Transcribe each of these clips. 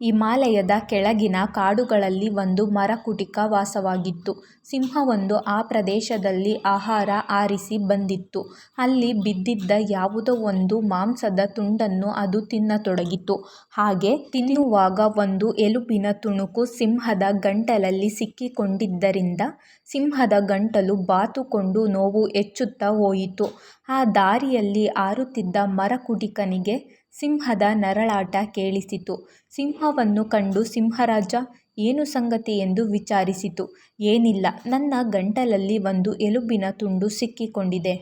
ಹಿಮಾಲಯದ ಕೆಳಗಿನ ಕಾಡುಗಳಲ್ಲಿ ಒಂದು ಮರಕುಟಿಕ ವಾಸವಾಗಿತ್ತು. ಸಿಂಹವೊಂದು ಆ ಪ್ರದೇಶದಲ್ಲಿ ಆಹಾರ ಆರಿಸಿ ಬಂದಿತ್ತು. ಅಲ್ಲಿ ಬಿದ್ದಿದ್ದ ಯಾವುದೋ ಒಂದು ಮಾಂಸದ ತುಂಡನ್ನು ಅದು ತಿನ್ನತೊಡಗಿತು. ಹಾಗೆ ತಿನ್ನುವಾಗ ಒಂದು ಎಲುಬಿನ ತುಣುಕು ಸಿಂಹದ ಗಂಟಲಲ್ಲಿ ಸಿಕ್ಕಿಕೊಂಡಿದ್ದರಿಂದ ಸಿಂಹದ ಗಂಟಲು ಬಾತುಕೊಂಡು ನೋವು ಹೆಚ್ಚುತ್ತಾ ಹೋಯಿತು. ಆ ದಾರಿಯಲ್ಲಿ ಹಾರುತ್ತಿದ್ದ ಮರಕುಟಿಕನಿಗೆ ಸಿಂಹದ ನರಳಾಟ ಕೇಳಿಸಿತು. ಸಿಂಹವನ್ನು ಕಂಡು ಸಿಂಹರಾಜ ಏನು ಸಂಗತಿ ಎಂದು ವಿಚಾರಿಸಿತು. ಏನಿಲ್ಲ, ನನ್ನ ಗಂಟಲಲ್ಲಿ ಒಂದು ಎಲುಬಿನ ತುಂಡು ಸಿಕ್ಕಿಕೊಂಡಿದೆ.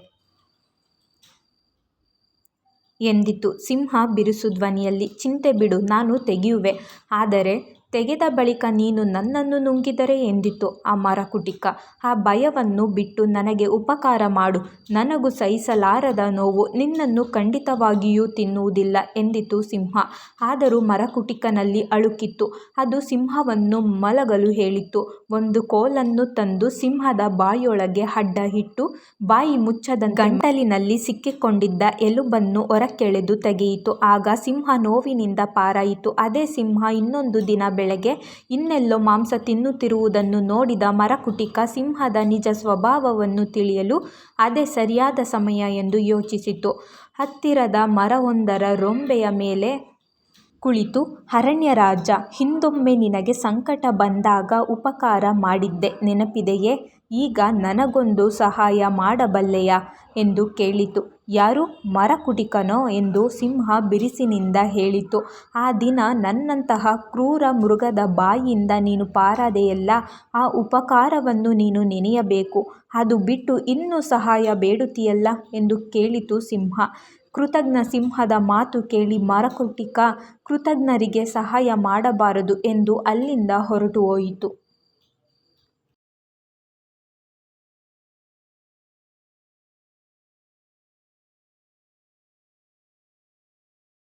ಎಂದಿತು ಸಿಂಹ ಬಿರುಸು ಧ್ವನಿಯಲ್ಲಿ. ಚಿಂತೆ ಬಿಡು, ನಾನು ತೆಗೆಯುವೆ. ಆದರೆ ತೆಗೆದ ಬಳಿಕ ನೀನು ನನ್ನನ್ನು ನುಂಗಿದರೆ ಎಂದಿತು ಆ ಮರಕುಟಿಕ. ಆ ಭಯವನ್ನು ಬಿಟ್ಟು ನನಗೆ ಉಪಕಾರ ಮಾಡು. ನನಗೂ ಸಹಿಸಲಾರದ ನೋವು. ನಿನ್ನನ್ನು ಖಂಡಿತವಾಗಿಯೂ ತಿನ್ನುವುದಿಲ್ಲ ಎಂದಿತು ಸಿಂಹ. ಆದರೂ ಮರಕುಟಿಕನಲ್ಲಿ ಅಳುಕಿತ್ತು. ಅದು ಸಿಂಹವನ್ನು ಮಲಗಲು ಹೇಳಿತ್ತು ಒಂದು ಕೋಲನ್ನು ತಂದು ಸಿಂಹದ ಬಾಯೊಳಗೆ ಅಡ್ಡ ಇಟ್ಟು ಬಾಯಿ ಮುಚ್ಚದ ಗಂಟಲಿನಲ್ಲಿ ಸಿಕ್ಕಿಕೊಂಡಿದ್ದ ಎಲುಬನ್ನು ಹೊರಕ್ಕೆಳೆದು ತೆಗೆಯಿತು. ಆಗ ಸಿಂಹ ನೋವಿನಿಂದ ಪಾರಾಯಿತು. ಅದೇ ಸಿಂಹ ಇನ್ನೊಂದು ದಿನ ಬೆಳಗ್ಗೆ ಇನ್ನೆಲ್ಲೋ ಮಾಂಸ ತಿನ್ನುತ್ತಿರುವುದನ್ನು ನೋಡಿದ ಮರಕುಟಿಕ ಸಿಂಹದ ನಿಜ ಸ್ವಭಾವವನ್ನು ತಿಳಿಯಲು ಅದೇ ಸರಿಯಾದ ಸಮಯ ಎಂದು ಯೋಚಿಸಿತು. ಹತ್ತಿರದ ಮರವೊಂದರ ರೊಂಬೆಯ ಮೇಲೆ ಕುಳಿತು ಅರಣ್ಯರಾಜ, ಹಿಂದೊಮ್ಮೆ ನಿನಗೆ ಸಂಕಟ ಬಂದಾಗ ಉಪಕಾರ ಮಾಡಿದ್ದೆ ನೆನಪಿದೆಯೇ? ಈಗ ನನಗೊಂದು ಸಹಾಯ ಮಾಡಬಲ್ಲೆಯಾ ಎಂದು ಕೇಳಿತು. ಯಾರು? ಮರಕುಟಿಕನೋ ಎಂದು ಸಿಂಹ ಬಿರಿಸಿನಿಂದ ಹೇಳಿತು. ಆ ದಿನ ನನ್ನಂತಹ ಕ್ರೂರ ಮೃಗದ ಬಾಯಿಯಿಂದ ನೀನು ಪಾರಾದೆಯಲ್ಲ, ಆ ಉಪಕಾರವನ್ನು ನೀನು ನೆನೆಯಬೇಕು. ಅದು ಬಿಟ್ಟು ಇನ್ನೂ ಸಹಾಯ ಬೇಡುತ್ತೀಯಲ್ಲ ಎಂದು ಕೇಳಿತು ಸಿಂಹ. ಕೃತಜ್ಞ ಸಿಂಹದ ಮಾತು ಕೇಳಿ ಮರಕುಟಿಕ ಕೃತಜ್ಞರಿಗೆ ಸಹಾಯ ಮಾಡಬಾರದು ಎಂದು ಅಲ್ಲಿಂದ ಹೊರಟುಹೋಯಿತು.